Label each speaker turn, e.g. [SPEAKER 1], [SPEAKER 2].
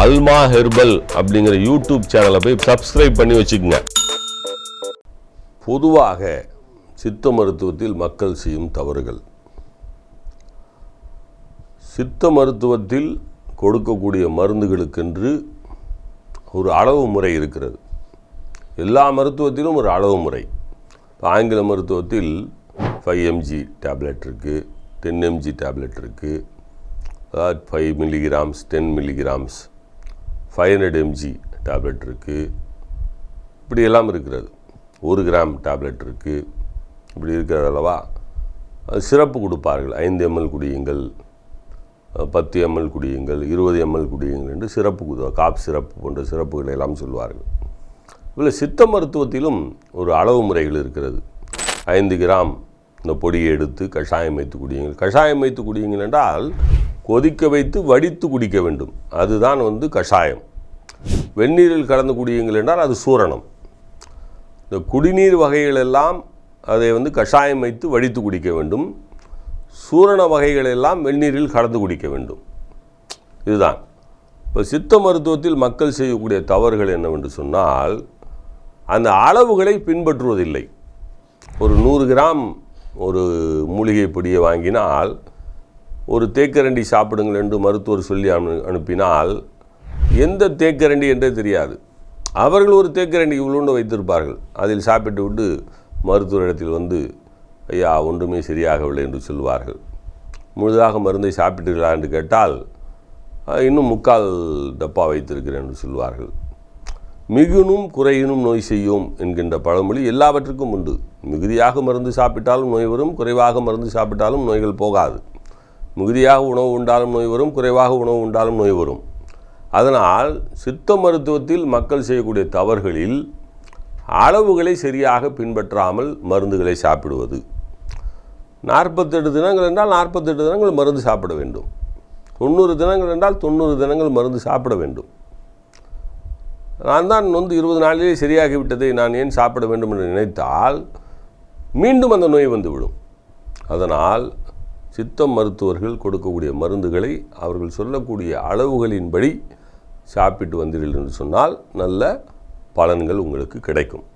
[SPEAKER 1] அல்மா herbal அப்படிங்கிற YouTube சேனலை போய் சப்ஸ்கிரைப் பண்ணி வச்சுக்கோங்க. பொதுவாக சித்த மருத்துவத்தில் மக்கள் செய்யும் தவறுகள். சித்த மருத்துவத்தில் கொடுக்கக்கூடிய மருந்துகளுக்கென்று ஒரு அளவு முறை இருக்கிறது. எல்லா மருத்துவத்திலும் ஒரு அளவு முறை. ஆங்கில மருத்துவத்தில் ஃபைவ் எம்ஜி டேப்லெட் இருக்குது டென் எம்ஜி டேப்லெட் இருக்குது five milligrams ten milligrams five hundred mg tablet இருக்குது இப்படி எல்லாம் இருக்கிறது. ஒரு கிராம் டேப்லெட் இருக்குது இப்படி இருக்கிறது அல்லவா? அது சிறப்பு கொடுப்பார்கள். ஐந்து எம்எல் குடியுங்கள் பத்து எம்எல் குடியுங்கள் இருபது எம்எல் குடியுங்கள் என்று சிறப்பு காப் சிறப்பு போன்ற சிறப்புகளை எல்லாம் சொல்வார்கள். இதில் சித்த மருத்துவத்திலும் ஒரு அளவு முறைகள் இருக்கிறது. ஐந்து கிராம் இந்த பொடியை எடுத்து கஷாயம் வைத்து குடியுங்கள். கஷாயம் வைத்து குடியுங்கள் என்றால் கொதிக்க வைத்து வடித்து குடிக்க வேண்டும். அதுதான் வந்து கஷாயம். வெந்நீரில் கலந்து குடியுங்கள் என்றால் அது சூரணம். இந்த குடிநீர் வகைகள் எல்லாம் அதை வந்து கஷாயம் வைத்து வடித்து குடிக்க வேண்டும். சூரண வகைகள் எல்லாம் வெந்நீரில் கலந்து குடிக்க வேண்டும். இதுதான். இப்போ சித்த மருத்துவத்தில் மக்கள் செய்யக்கூடிய தவறுகள் என்னவென்று சொன்னால் அந்த அளவுகளை பின்பற்றுவதில்லை. ஒரு நூறு கிராம் ஒரு மூலிகை பொடியை வாங்கினால் ஒரு தேக்கரண்டி சாப்பிடுங்கள் என்று மருத்துவர் சொல்லி அனு அனுப்பினால் எந்த தேக்கரண்டி என்றே தெரியாது. அவர்கள் ஒரு தேக்கரண்டி இவ்வளோண்டு வைத்திருப்பார்கள். அதில் சாப்பிட்டு விட்டு மருத்துவரிடத்தில் வந்து ஐயா ஒன்றுமே சரியாகவில்லை என்று சொல்வார்கள். முழுதாக மருந்தை சாப்பிட்டீர்களா என்று கேட்டால் இன்னும் முக்கால் டப்பா வைத்திருக்கிறேன் என்று சொல்வார்கள். மிகுனும் குறையினும் நோய் செய்யும் என்கின்ற பழமொழி எல்லாவற்றுக்கும் உண்டு. மிகுதியாக மருந்து சாப்பிட்டாலும் நோய் வரும் குறைவாக மருந்து சாப்பிட்டாலும் நோய்கள் போகாது. மிகுதியாக உணவு உண்டாலும் நோய் வரும் குறைவாக உணவு உண்டாலும் நோய் வரும். அதனால் சித்த மருத்துவத்தில் மக்கள் செய்யக்கூடிய தவறுகளில் அளவுகளை சரியாக பின்பற்றாமல் மருந்துகளை சாப்பிடுவது. நாற்பத்தெட்டு தினங்கள் என்றால் நாற்பத்தெட்டு தினங்கள் மருந்து சாப்பிட வேண்டும். தொண்ணூறு தினங்கள் என்றால் தொண்ணூறு தினங்கள் மருந்து சாப்பிட வேண்டும். நான் தான் வந்து இருபது நாளிலே சரியாகிவிட்டதை நான் ஏன் சாப்பிட வேண்டும் என்று நினைத்தால் மீண்டும் அந்த நோய் வந்துவிடும் அதனால் சித்த மருத்துவர்கள் கொடுக்கக்கூடிய மருந்துகளை அவர்கள் சொல்லக்கூடிய அளவுகளின்படி சாப்பிட்டு வந்தீர்கள் என்று சொன்னால் நல்ல பலன்கள் உங்களுக்கு கிடைக்கும்.